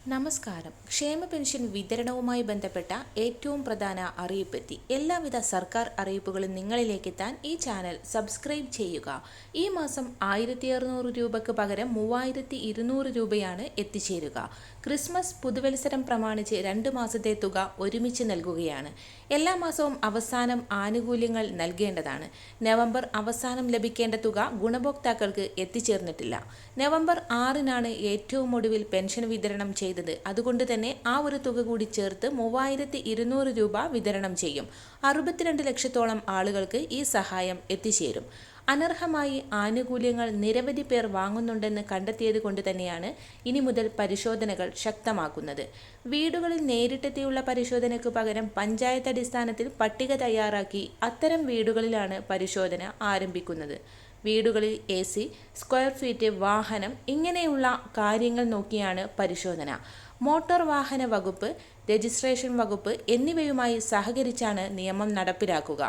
നമസ്കാരം. ക്ഷേമ പെൻഷൻ വിതരണവുമായി ബന്ധപ്പെട്ട ഏറ്റവും പ്രധാന അറിയിപ്പെത്തി. എല്ലാവിധ സർക്കാർ അറിയിപ്പുകളും നിങ്ങളിലേക്ക് എത്താൻ ഈ ചാനൽ സബ്സ്ക്രൈബ് ചെയ്യുക. ഈ മാസം ആയിരത്തി അറുന്നൂറ് രൂപയ്ക്ക് പകരം മൂവായിരത്തി ഇരുന്നൂറ് രൂപയാണ് എത്തിച്ചേരുക. ക്രിസ്മസ് പുതുവത്സരം പ്രമാണിച്ച് രണ്ട് മാസത്തെ തുക ഒരുമിച്ച് നൽകുകയാണ്. എല്ലാ മാസവും അവസാനം ആനുകൂല്യങ്ങൾ നൽകേണ്ടതാണ്. നവംബർ അവസാനം ലഭിക്കേണ്ട തുക ഗുണഭോക്താക്കൾക്ക് എത്തിച്ചേർന്നിട്ടില്ല. നവംബർ ആറിനാണ് ഏറ്റവും ഒടുവിൽ പെൻഷൻ വിതരണം അതുകൊണ്ട് തന്നെ ആ ഒരു തുക കൂടി ചേർത്ത് മൂവായിരത്തി ഇരുന്നൂറ് രൂപ വിതരണം ചെയ്യും. അറുപത്തിരണ്ട് ലക്ഷത്തോളം ആളുകൾക്ക് ഈ സഹായം എത്തിച്ചേരും. അനർഹമായി ആനുകൂല്യങ്ങൾ നിരവധി പേർ വാങ്ങുന്നുണ്ടെന്ന് കണ്ടെത്തിയത് കൊണ്ട് തന്നെയാണ് ഇനി മുതൽ പരിശോധനകൾ ശക്തമാക്കുന്നത്. വീടുകളിൽ നേരിട്ടെത്തിയുള്ള പരിശോധനയ്ക്ക് പകരം പഞ്ചായത്ത് അടിസ്ഥാനത്തിൽ പട്ടിക തയ്യാറാക്കി അത്തരം വീടുകളിലാണ് പരിശോധന ആരംഭിക്കുന്നത്. വീടുകളിൽ എ സി സ്ക്വയർ ഫീറ്റ് വാഹനം ഇങ്ങനെയുള്ള കാര്യങ്ങൾ നോക്കിയാണ് പരിശോധന. മോട്ടോർ വാഹന വകുപ്പ് രജിസ്ട്രേഷൻ വകുപ്പ് എന്നിവയുമായി സഹകരിച്ചാണ് നിയമം നടപ്പിലാക്കുക.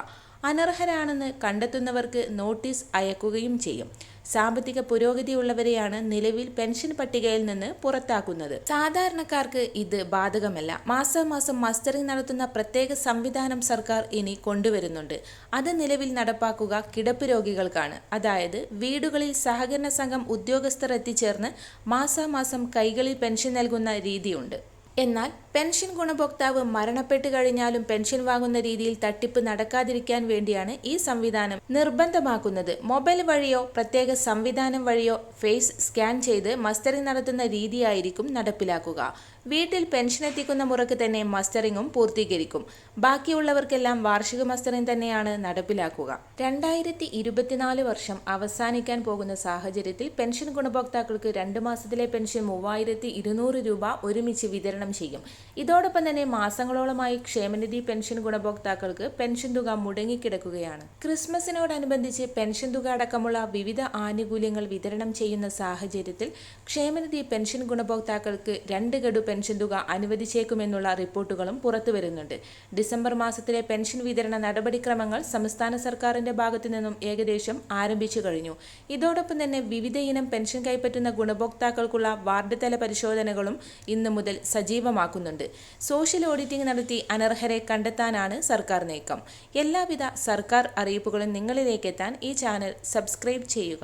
അനർഹരാണെന്ന് കണ്ടെത്തുന്നവർക്ക് നോട്ടീസ് അയക്കുകയും ചെയ്യും. സാമ്പത്തിക പുരോഗതിയുള്ളവരെയാണ് നിലവിൽ പെൻഷൻ പട്ടികയിൽ നിന്ന് പുറത്താക്കുന്നത്. സാധാരണക്കാർക്ക് ഇത് ബാധകമല്ല. മാസം മാസം മസ്റ്ററിംഗ് നടത്തുന്ന പ്രത്യേക സംവിധാനം സർക്കാർ ഇനി കൊണ്ടുവരുന്നുണ്ട്. അത് നിലവിൽ നടപ്പാക്കുക കിടപ്പ് രോഗികൾക്കാണ്. അതായത് വീടുകളിൽ സഹകരണ സംഘം ഉദ്യോഗസ്ഥർ എത്തിച്ചേർന്ന് മാസാമാസം കൈകളിൽ പെൻഷൻ നൽകുന്ന രീതിയുണ്ട്. എന്നാൽ പെൻഷൻ ഗുണഭോക്താവ് മരണപ്പെട്ടു കഴിഞ്ഞാലും പെൻഷൻ വാങ്ങുന്ന രീതിയിൽ തട്ടിപ്പ് നടക്കാതിരിക്കാൻ വേണ്ടിയാണ് ഈ സംവിധാനം നിർബന്ധമാക്കുന്നത്. മൊബൈൽ വഴിയോ പ്രത്യേക സംവിധാനം വഴിയോ ഫേസ് സ്കാൻ ചെയ്ത് മസ്റ്ററിംഗ് നടത്തുന്ന രീതിയായിരിക്കും നടപ്പിലാക്കുക. വീട്ടിൽ പെൻഷൻ എത്തിക്കുന്ന മുറക്ക് തന്നെ മസ്റ്ററിങ്ങും പൂർത്തീകരിക്കും. ബാക്കിയുള്ളവർക്കെല്ലാം വാർഷിക മസ്റ്ററിംഗ് തന്നെയാണ് നടപ്പിലാക്കുക. രണ്ടായിരത്തി ഇരുപത്തിനാല് വർഷം അവസാനിക്കാൻ പോകുന്ന സാഹചര്യത്തിൽ പെൻഷൻ ഗുണഭോക്താക്കൾക്ക് രണ്ട് മാസത്തിലെ പെൻഷൻ മൂവായിരത്തി രൂപ ഒരുമിച്ച് വിതരണം ചെയ്യും. ഇതോടൊപ്പം തന്നെ മാസങ്ങളോളമായി ക്ഷേമനിധി പെൻഷൻ ഗുണഭോക്താക്കൾക്ക് പെൻഷൻ തുക മുടങ്ങിക്കിടക്കുകയാണ്. ക്രിസ്മസിനോടനുബന്ധിച്ച് പെൻഷൻ തുക അടക്കമുള്ള വിവിധ ആനുകൂല്യങ്ങൾ വിതരണം ചെയ്യുന്ന സാഹചര്യത്തിൽ ക്ഷേമനിധി പെൻഷൻ ഗുണഭോക്താക്കൾക്ക് രണ്ട് ഗഡു പെൻഷൻ തുക അനുവദിച്ചേക്കുമെന്നുള്ള റിപ്പോർട്ടുകളും പുറത്തുവരുന്നുണ്ട് ഡിസംബർ മാസത്തിലെ പെൻഷൻ വിതരണ നടപടിക്രമങ്ങൾ സംസ്ഥാന സർക്കാരിന്റെ ഭാഗത്തു നിന്നും ഏകദേശം ആരംഭിച്ചു കഴിഞ്ഞു. ഇതോടൊപ്പം തന്നെ വിവിധ ഇനം പെൻഷൻ കൈപ്പറ്റുന്ന ഗുണഭോക്താക്കൾക്കുള്ള വാർഡ് തല പരിശോധനകളും ഇന്നു മുതൽ സജീവമാക്കുന്നുണ്ട് സോഷ്യൽ ഓഡിറ്റിംഗ് നടത്തി അനർഹരെ കണ്ടെത്താനാണ് സർക്കാർ നീക്കം. എല്ലാവിധ സർക്കാർ അറിയിപ്പുകളും നിങ്ങളിലേക്ക് എത്താൻ ഈ ചാനൽ സബ്സ്ക്രൈബ് ചെയ്യുക.